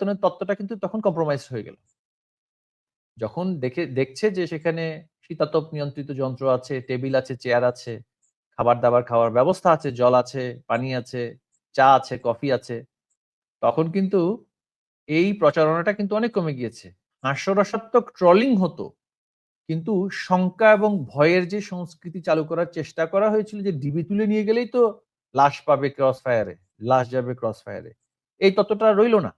বেতনের তত্ত্বটা কিন্তু তখন কম্প্রোমাইজ হয়ে গেল। যখন দেখে, দেখছে যে সেখানে শীতাতপ নিয়ন্ত্রিত যন্ত্র আছে, টেবিল আছে, চেয়ার আছে খাবার দাবার খাওয়ার ব্যবস্থা আছে, জল আছে, পানি আছে, চা আছে, কফি আছে, তখন কিন্তু এই প্রচারণাটা কিন্তু অনেক কমে গিয়েছে। হাস্যরসাত্মক ট্রলিং হতো। কিন্তু শঙ্কা এবং ভয়ের যে সংস্কৃতি চালু করার চেষ্টা করা হয়েছিল যে ডিবি তুলে নিয়ে গেলেই তো লাশ পাবে ক্রস ফায়ারে লাশ যাবে ক্রস ফায়ারে এই তত্ত্বটা রইল না।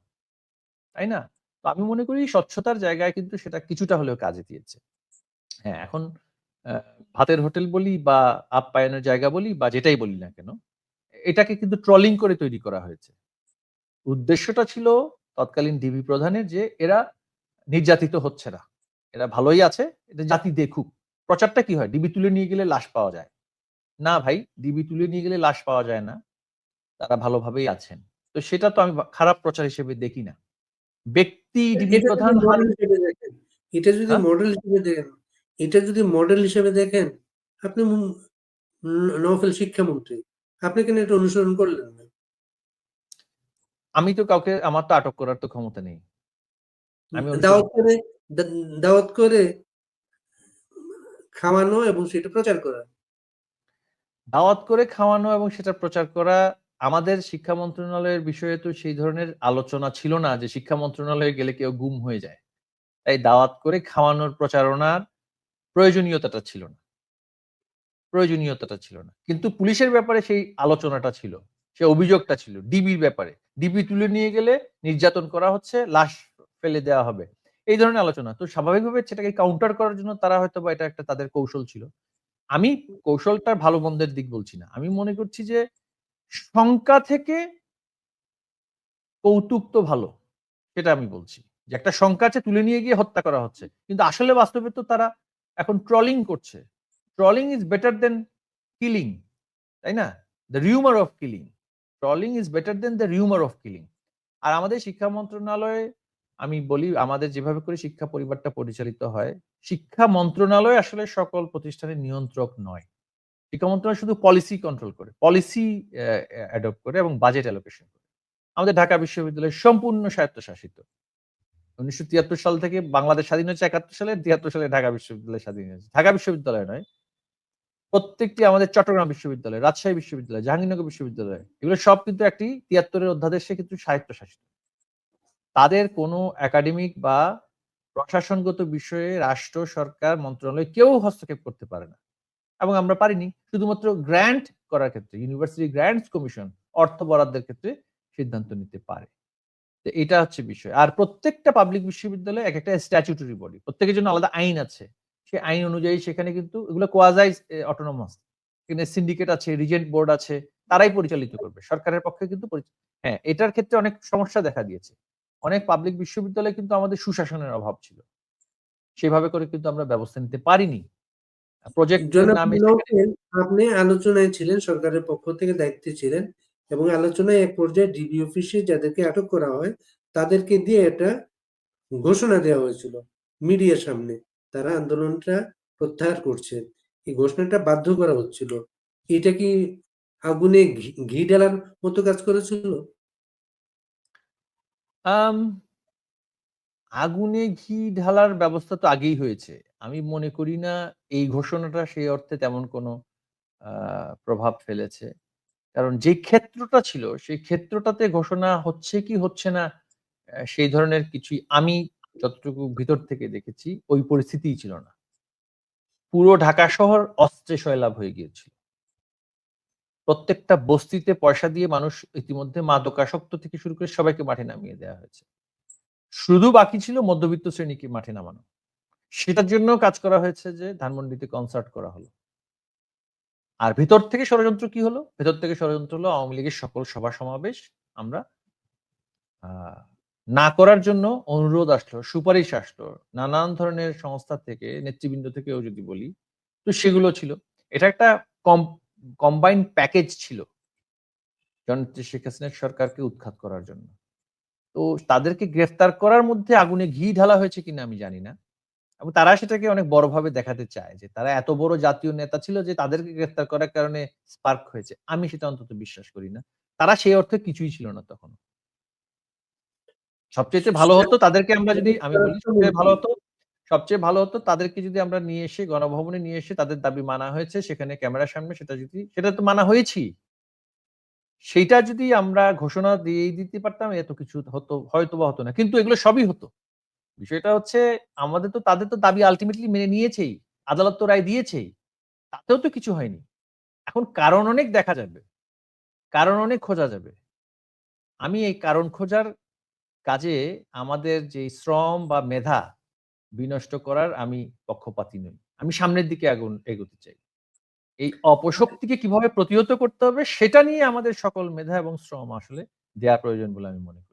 তাই না? তো আমি মনে করি স্বচ্ছতার জায়গায় কিন্তু সেটা কিছুটা হলেও কাজে দিয়েছে। হ্যাঁ এখন ভাতের হোটেল বলি বা আপ্যায়নের জায়গা বলি বা যেটাই বলি না কেন, এটাকে কিন্তু ট্রলিং করে তৈরি করা হয়েছে। উদ্দেশ্যটা ছিল তৎকালীন ডিবি প্রধানের যে এরা নির্যাতিত হচ্ছে না। এরা ভালোই আছে, এটা জাতি দেখুক। প্রচারটা কি হয়? ডিবি তুলে নিয়ে গেলে লাশ পাওয়া যায়। না ভাই, ডিবি তুলে নিয়ে গেলে লাশ পাওয়া যায় না। তারা ভালোভাবেই আছেন। তো সেটা তো আমি খারাপ প্রচার হিসেবে দেখি না। ব্যক্তি প্রধান এটা যদি মডেল হ্যাঁ? হিসেবে দেখেন এটা যদি মডেল হিসেবে দেখেন আপনি নফেল শিক্ষামন্ত্রী আপনি কেন এটা অনুসরণ করলেন না? আমি তো কাউকে আমার তো আটক করার তো ক্ষমতা নেই। আমি দাওয়াত করে দাওয়াত করে খাওয়ানো এবং সেটা প্রচার করা। দাওয়াত করে খাওয়ানো এবং সেটা প্রচার করা আমাদের শিক্ষা মন্ত্রণালয়ের বিষয়ে তো সেই ধরনের আলোচনা ছিল না যে শিক্ষা মন্ত্রণালয়ে গেলে কেউ গুম হয়ে যায়। তাই দাওয়াত করে খাওয়ানোর প্রচারণার প্রয়োজনীয়তাটা ছিল না। প্রয়োজনীয়তাটা ছিল না। কিন্তু পুলিশের ব্যাপারে সেই আলোচনাটা ছিল সে অভিযোগটা ছিল ডিবির ব্যাপারে। ডিবি তুলে নিয়ে গেলে নির্যাতন করা হচ্ছে, লাশ ফেলে দেওয়া হবে। এই ধরনের আলোচনা। তো স্বাভাবিকভাবে সেটাকে কাউন্টার করার জন্য তারা হয়তো বা এটা একটা তাদের কৌশল ছিল। আমি কৌশলটার ভালো মন্দের দিক বলছি না। আমি মনে করছি যে শঙ্কা থেকে কৌতুক তো ভালো, সেটা আমি বলছি। যে একটা শঙ্কা আছে, তুলে নিয়ে গিয়ে হত্যা করা হচ্ছে। কিন্তু আসলে বাস্তবে তো তারা এখন ট্রলিং করছে। Trolling is better than killing তাই না? The rumour of killing trolling is better than the rumour of killing আর আমাদের শিক্ষা মন্ত্রণালয়ে, আমি বলি, আমাদের যেভাবে করে শিক্ষা পরিবারটা পরিচালিত হয়, শিক্ষা মন্ত্রণালয় আসলে সকল প্রতিষ্ঠানের নিয়ন্ত্রক নয়। শিক্ষা মন্ত্রণালয় শুধু পলিসি কন্ট্রোল করে পলিসি অ্যাডপ্ট করে এবং বাজেট অ্যালোকেশন করে। আমাদের ঢাকা বিশ্ববিদ্যালয় সম্পূর্ণ স্বায়ত্তশাসিত। উনিশশো তিয়াত্তর সাল থেকে বাংলাদেশ স্বাধীন হয়েছে, একাত্তর সালে, তিয়াত্তর সালে ঢাকা বিশ্ববিদ্যালয় স্বাধীন হয়েছে। ঢাকা বিশ্ববিদ্যালয় নয়, প্রত্যেকটি আমাদের চট্টগ্রাম বিশ্ববিদ্যালয়, রাজশাহী বিশ্ববিদ্যালয়, জাহাঙ্গীরনগর বিশ্ববিদ্যালয়, এগুলো সব কিন্তু একটি তিয়াত্তরের অধ্যাদেশে কিন্তু স্বায়ত্তশাসিত। তাদের কোনো একাডেমিক বা প্রশাসনগত বিষয়ে রাষ্ট্র, সরকার, মন্ত্রণালয় কেউ হস্তক্ষেপ করতে পারে না। এবং আমরা পারিনি। শুধুমাত্র গ্র্যান্ট করার ক্ষেত্রে ইউনিভার্সিটি গ্র্যান্টস কমিশন অর্থ বরাদ্দের ক্ষেত্রে সিদ্ধান্ত নিতে পারে। তো এটা হচ্ছে বিষয়। আর প্রত্যেকটা পাবলিক বিশ্ববিদ্যালয়ে এক একটা স্ট্যাচুটরি বডি প্রত্যেকের জন্য আলাদা আইন আছে। সেই আইন অনুযায়ী সেখানে কিন্তু এগুলো কোয়াজাই অটোনমাস এখানে সিন্ডিকেট আছে রিজেন্ট বোর্ড আছে, তারাই পরিচালিত করবে। সরকারের পক্ষে কিন্তু হ্যাঁ এটার ক্ষেত্রে অনেক সমস্যা দেখা দিয়েছে। অনেক পাবলিক বিশ্ববিদ্যালয়ে কিন্তু আমাদের সুশাসনের অভাব ছিল। সেভাবে করে কিন্তু আমরা ব্যবস্থা নিতে পারিনি। প্রজেক্ট আপনি আলোচনায় ছিলেন সরকারের পক্ষ থেকে দায়িত্বে ছিলেন এবং আলোচনায় এক পর্যায়ে ডিবি অফিসে যাদেরকে আটক করা হয় তাদেরকে দিয়ে এটা ঘোষণা দেওয়া হয়েছিল মিডিয়ার সামনে। তারা আন্দোলনটা প্রত্যাহার করছে। এই ঘোষণাটা বাধ্য করা হচ্ছিল। এটা কি আগুনে ঘি ঢালার মতো কাজ করেছিল? আগুনে ঘি ঢালার ব্যবস্থা তো আগেই হয়েছে আমি মনে করি না এই ঘোষণাটা সেই অর্থে তেমন কোনো প্রভাব ফেলেছে। কারণ যে ক্ষেত্রটা ছিল, সেই ক্ষেত্রটাতে ঘোষণা হচ্ছে কি হচ্ছে না সেই ধরনের কিছুই আমি যতটুকু ভিতর থেকে দেখেছি, ওই পরিস্থিতিই ছিল না। পুরো ঢাকা শহর অস্ত্রে সয়লাভ হয়ে গিয়েছিল। প্রত্যেকটা বস্তিতে পয়সা দিয়ে মানুষ ইতিমধ্যে মাদকাসক্ত থেকে শুরু করে সবাইকে মাঠে নামিয়ে দেওয়া হয়েছে। শুধু বাকি ছিল মধ্যবিত্ত শ্রেণীকে মাঠে নামানো। সেটার জন্য কাজ করা হয়েছে যে ধানমন্ডিতে কনসার্ট করা হলো। আর ভেতর থেকে ষড়যন্ত্র কি হলো? ভেতর থেকে ষড়যন্ত্র হলো আওয়ামী লীগের সকল সভা সমাবেশ। আমরা না করার জন্য অনুরোধ আসলো, সুপারিশ আসলো। নানান ধরনের সংস্থা থেকে, নেতৃবৃন্দ থেকেও যদি বলি, তো সেগুলো ছিল। এটা একটা কম কম্বাইন প্যাকেজ ছিল জননেত্রী শেখ হাসিনার সরকারকে উৎখাত করার জন্য। তো তাদেরকে গ্রেফতার করার মধ্যে আগুনে ঘি ঢালা হয়েছে কিনা আমি জানি না। এবং তারা সেটাকে অনেক বড়ভাবে দেখাতে চায় যে তারা এত বড় জাতীয় নেতা ছিল যে তাদেরকে গ্রেফতার করার কারণে স্পার্ক হয়েছে। আমি সেটা অন্তত বিশ্বাস করি না। তারা সেই অর্থে কিছুই ছিল না তখন সবচেয়ে ভালো হতো তাদেরকে আমরা যদি আমি বলি সবচেয়ে ভালো হতো সবচেয়ে ভালো হতো তাদেরকে যদি আমরা নিয়ে এসে গণভবনে নিয়ে এসে তাদের দাবি মানা হয়েছে সেখানে ক্যামেরার সামনে সেটা যদি সেটা তো মানা হয়েছি। সেইটা যদি আমরা ঘোষণা দিয়ে দিতে পারতাম এত কিছু হতো হয়তো বা হতো না। কিন্তু এগুলো সবই হতো। বিষয়টা হচ্ছে আমাদের তো, তাদের তো দাবি আলটিমেটলি মেনে নিয়েছেই, আদালত তো রায় দিয়েছেই। তাতেও তো কিছু হয়নি। এখন কারণ অনেক দেখা যাবে। কারণ অনেক খোঁজা যাবে। আমি এই কারণ খোঁজার কাজে আমাদের যে শ্রম বা মেধা বিনষ্ট করার আমি পক্ষপাতি নই। আমি সামনের দিকে আগুন এগোতে চাই। এই অপশক্তিকে কীভাবে প্রতিহত করতে হবে, সেটা নিয়ে আমাদের সকল মেধা এবং শ্রম আসলে দেয়া প্রয়োজন বলে আমি মনে করি।